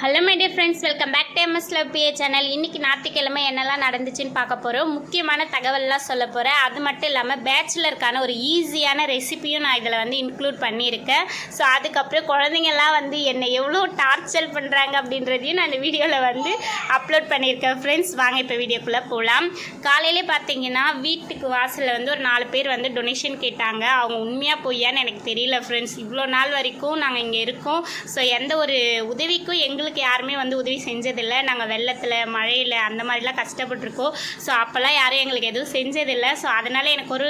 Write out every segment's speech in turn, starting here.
Hello my dear friends welcome back to MS love BA channel இன்றைக்கி ஞாயிற்றுக்கிழமை என்னெல்லாம் நடந்துச்சுன்னு பார்க்க போகிறோம் முக்கியமான தகவல்லாம் சொல்ல போகிறேன் அது மட்டும் இல்லாமல் பேச்சுலருக்கான ஒரு ஈஸியான ரெசிபியும் நான் இதில் வந்து இன்க்ளூட் பண்ணியிருக்கேன். ஸோ அதுக்கப்புறம் குழந்தைங்கள்லாம் வந்து என்னை எவ்வளோ டார்ச்சர் பண்ணுறாங்க அப்படின்றதையும் நான் இந்த வீடியோவில் வந்து அப்லோட் பண்ணியிருக்கேன். ஃப்ரெண்ட்ஸ் வாங்க இப்போ வீடியோக்குள்ளே போகலாம் காலையிலே பார்த்தீங்கன்னா வீட்டுக்கு வாசலில் வந்து ஒரு நாலு பேர் வந்து டொனேஷன் கேட்டாங்க. அவங்க உண்மையாக பொய்யான்னு எனக்கு தெரியல ஃப்ரெண்ட்ஸ் இவ்வளோ நாள் வரைக்கும் நாங்கள் இங்கே இருக்கோம். ஸோ எந்த ஒரு உதவிக்கும் எங்களுக்கு யாருமே வந்து உதவி செஞ்சதில்லை. நாங்கள் வெள்ளத்தில் மழையில் அந்த மாதிரிலாம் கஷ்டப்பட்டிருக்கோம். ஸோ அப்போல்லாம் யாரும் எங்களுக்கு எதுவும் செஞ்சதில்லை. ஸோ அதனால் எனக்கு ஒரு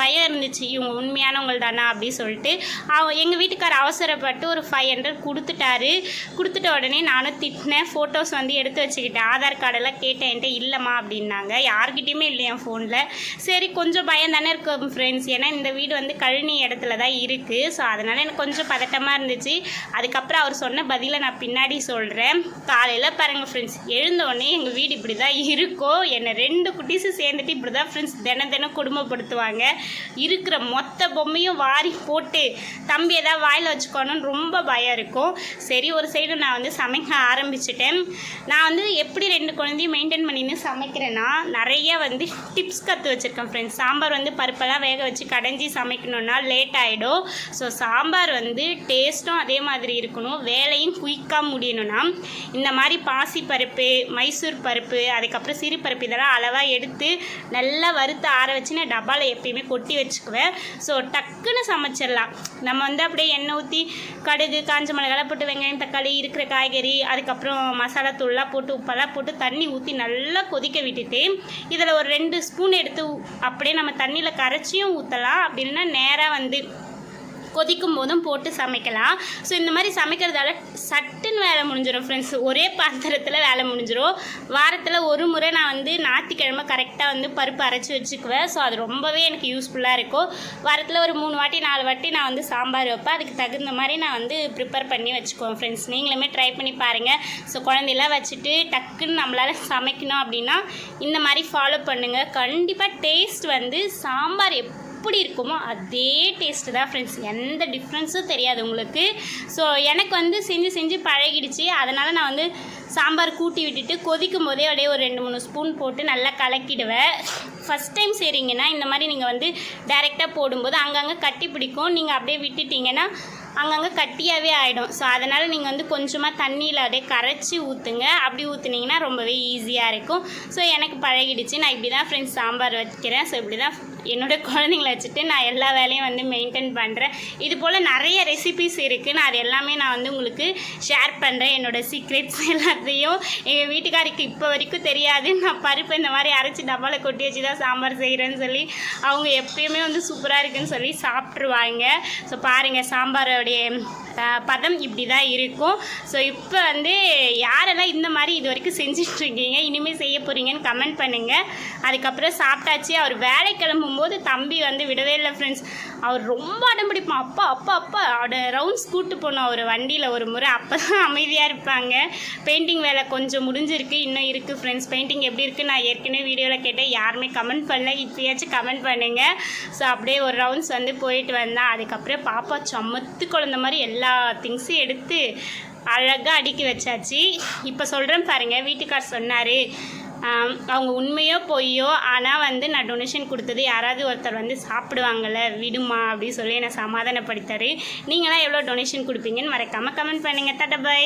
பயம் இருந்துச்சு. இவங்க உண்மையானவங்கள் தானா அப்படின்னு சொல்லிட்டு. அவ எங்கள் வீட்டுக்கார் அவசரப்பட்டு ஒரு ஃபைவ் ஹண்ட்ரட் கொடுத்துட்டாரு. கொடுத்துட்ட உடனே நானும் திட்டினேன். ஃபோட்டோஸ் வந்து எடுத்து வச்சுக்கிட்டேன். ஆதார் கார்டெல்லாம் கேட்டேன். என்கிட்ட இல்லைம்மா அப்படின்னாங்க. யார்கிட்டயுமே இல்லை என் ஃபோனில் சரி கொஞ்சம் பயம் தானே இருக்கும் ஃப்ரெண்ட்ஸ் ஏன்னா இந்த வீடு வந்து கழனி இடத்துல தான் இருக்குது ஸோ அதனால் எனக்கு கொஞ்சம் பதட்டமாக இருந்துச்சு. அதுக்கப்புறம் அவர் சொன்ன பதிலை நான் பின்னாடி சொல்கிறேன் காலையில் பாருங்கள் ஃப்ரெண்ட்ஸ் எழுந்தோடனே எங்கள் வீடு இப்படி தான் இருக்கும் என்னை ரெண்டு குட்டீஸும் சேர்ந்துட்டு இப்படி தான் ஃப்ரெண்ட்ஸ் தினம் தினம் குடும்பப்படுத்துவாங்க. இருக்கிற மொத்த பொம்மையும் வாரி போட்டு தம்பி ஏதாவது வாயில் வச்சுக்கணும்னு ரொம்ப பயம் இருக்கும். சரி ஒரு சைடு நான் வந்து சமைக்க ஆரம்பிச்சிட்டேன். நான் வந்து எப்படி ரெண்டு குழந்தையும் மெயின்டைன் பண்ணின்னு சமைக்கிறேன்னா நிறைய வந்து டிப்ஸ் கற்று வச்சுருக்கேன் ஃப்ரெண்ட்ஸ் சாம்பார் வந்து பருப்பெல்லாம் வேக வச்சு கடைஞ்சி சமைக்கணுன்னா லேட் ஆகிடும் ஸோ சாம்பார் வந்து டேஸ்ட்டும் அதே மாதிரி இருக்கணும். வேலையும் குயிக்காக முடியணும்னா இந்த மாதிரி பாசி பருப்பு மைசூர் பருப்பு அதுக்கப்புறம் சிறு பருப்பு இதெல்லாம் அளவாக எடுத்து நல்லா வறுத்து ஆற வச்சு நான் டப்பாவில் எப்பயுமே கொட்டி வச்சுக்குவேன். ஸோ டக்குன்னு சமைச்சிடலாம். நம்ம வந்து அப்படியே எண்ணெய் ஊற்றி கடுகு காஞ்ச மிளகாலாம் போட்டு வெங்காயம் தக்காளி இருக்கிற காய்கறி அதுக்கப்புறம் மசாலா தூள்லாம் போட்டு உப்பெல்லாம் போட்டு தண்ணி ஊற்றி நல்லா கொதிக்க விட்டுட்டு இதில் ஒரு ரெண்டு ஸ்பூன் எடுத்து அப்படியே நம்ம தண்ணியில் கரைச்சியும் ஊற்றலாம் அப்படின்னா நேராக வந்து கொதிக்கும் போதும் போட்டு சமைக்கலாம். ஸோ இந்த மாதிரி சமைக்கிறதால சட்டுன்னு வேலை முடிஞ்சிடும் ஃப்ரெண்ட்ஸ் ஒரே பாத்திரத்தில் வேலை முடிஞ்சிடும் வாரத்தில் ஒரு முறை நான் வந்து ஞாயிற்றுக்கிழமை கரெக்டாக வந்து பருப்பு அரைச்சி வச்சுக்குவேன். ஸோ அது ரொம்பவே எனக்கு யூஸ்ஃபுல்லாக இருக்கும். வாரத்தில் ஒரு மூணு வாட்டி நாலு வாட்டி நான் வந்து சாம்பார் வைப்பேன். அதுக்கு தகுந்த மாதிரி நான் வந்து ப்ரிப்பேர் பண்ணி வச்சுக்குவேன் ஃப்ரெண்ட்ஸ் நீங்களுமே ட்ரை பண்ணி பாருங்கள் ஸோ குழந்தையெல்லாம் வச்சுட்டு டக்குன்னு நம்மளால் சமைக்கணும் அப்படின்னா இந்த மாதிரி ஃபாலோ பண்ணுங்கள் கண்டிப்பாக டேஸ்ட் வந்து சாம்பார் எப் எப்படி இருக்குமோ அதே டேஸ்ட்டு தான் ஃப்ரெண்ட்ஸ் எந்த டிஃப்ரென்ஸும் தெரியாது உங்களுக்கு. ஸோ எனக்கு வந்து செஞ்சு செஞ்சு பழகிடுச்சு. அதனால் நான் வந்து சாம்பார் கூட்டி விட்டுட்டு கொதிக்கும் போதே அப்படியே ஒரு ரெண்டு மூணு ஸ்பூன் போட்டு நல்லா கலக்கிடுவேன். ஃபஸ்ட் டைம் செய்கிறீங்கன்னா இந்த மாதிரி நீங்கள் வந்து டைரெக்டாக போடும்போது அங்கங்கே கட்டி பிடிக்கும். நீங்கள் அப்படியே விட்டுட்டீங்கன்னா அங்கங்கே கட்டியாகவே ஆகிடும் ஸோ அதனால் நீங்கள் வந்து கொஞ்சமாக தண்ணியில் அப்படியே கரைச்சி ஊற்றுங்க அப்படி ஊற்றுனீங்கன்னா ரொம்பவே ஈஸியாக இருக்கும். ஸோ எனக்கு பழகிடுச்சு. நான் இப்படி தான் ஃப்ரெண்ட்ஸ் சாம்பார் வைக்கிறேன். ஸோ இப்படி தான் என்னோடய குழந்தைங்கள வச்சுட்டு நான் எல்லா வேலையும் வந்து மெயின்டைன் பண்ணுறேன் இது போல் நிறைய ரெசிபிஸ் இருக்குது நான் அது எல்லாமே நான் வந்து உங்களுக்கு ஷேர் பண்ணுறேன் என்னோடய சீக்ரெட்ஸ் எல்லாத்தையும். எங்கள் வீட்டுக்காருக்கு இப்போ வரைக்கும் தெரியாது. நான் பருப்பு இந்த மாதிரி அரைச்சி டப்பாவில் கொட்டி வச்சு தான் சாம்பார் செய்கிறேன்னு சொல்லி அவங்க எப்பயுமே வந்து சூப்பராக இருக்குன்னு சொல்லி சாப்பிட்ருவாங்க ஸோ பாருங்கள் சாம்பாரோட அதோடைய பதம் இப்படி தான் இருக்கும். ஸோ இப்போ வந்து யாரெல்லாம் இந்த மாதிரி இது வரைக்கும் செஞ்சிட்ருக்கீங்க இனிமேல் செய்ய போகிறீங்கன்னு கமெண்ட் பண்ணுங்கள் அதுக்கப்புறம் சாப்பிட்டாச்சு அவர் வேலை கிளம்பும்போது தம்பி வந்து விடவே இல்லை ஃப்ரெண்ட்ஸ் அவர் ரொம்ப அடம் பிடிப்பான். அப்பா அப்பா அப்பா. அவட ரவுண்ட்ஸ் கூட்டு போனோம் அவர் வண்டியில் ஒரு முறை. அப்போ தான் அமைதியாக இருப்பாங்க. பெயிண்டிங் வேலை கொஞ்சம் முடிஞ்சிருக்கு இன்னும் இருக்குது ஃப்ரெண்ட்ஸ் பெயிண்டிங் எப்படி இருக்குது நான் ஏற்கனவே வீடியோவில் கேட்டேன். யாருமே கமெண்ட் பண்ணல. இப்போயாச்சும் கமெண்ட் பண்ணுங்கள் ஸோ அப்படியே ஒரு ரவுண்ட்ஸ் வந்து போயிட்டு வந்தேன். அதுக்கப்புறம் பாப்பா சமத்து குழந்த மாதிரி எல்லா திங்ஸும் எடுத்து அழகாக அடுக்கி வச்சாச்சு. இப்போ சொல்கிறேன் பாருங்கள் வீட்டுக்கார் சொன்னார் அவங்க உண்மையோ பொய்யோ ஆனால் வந்து நான் டொனேஷன் கொடுத்தது யாராவது ஒருத்தர் வந்து சாப்பிடுவாங்கள்ல விடுமா அப்படின்னு சொல்லி என்னை சமாதானப்படுத்தார். நீங்களாம் எவ்வளோ டொனேஷன் கொடுப்பீங்கன்னு மறக்காமல் கமெண்ட் பண்ணுங்கள் தட்ட பை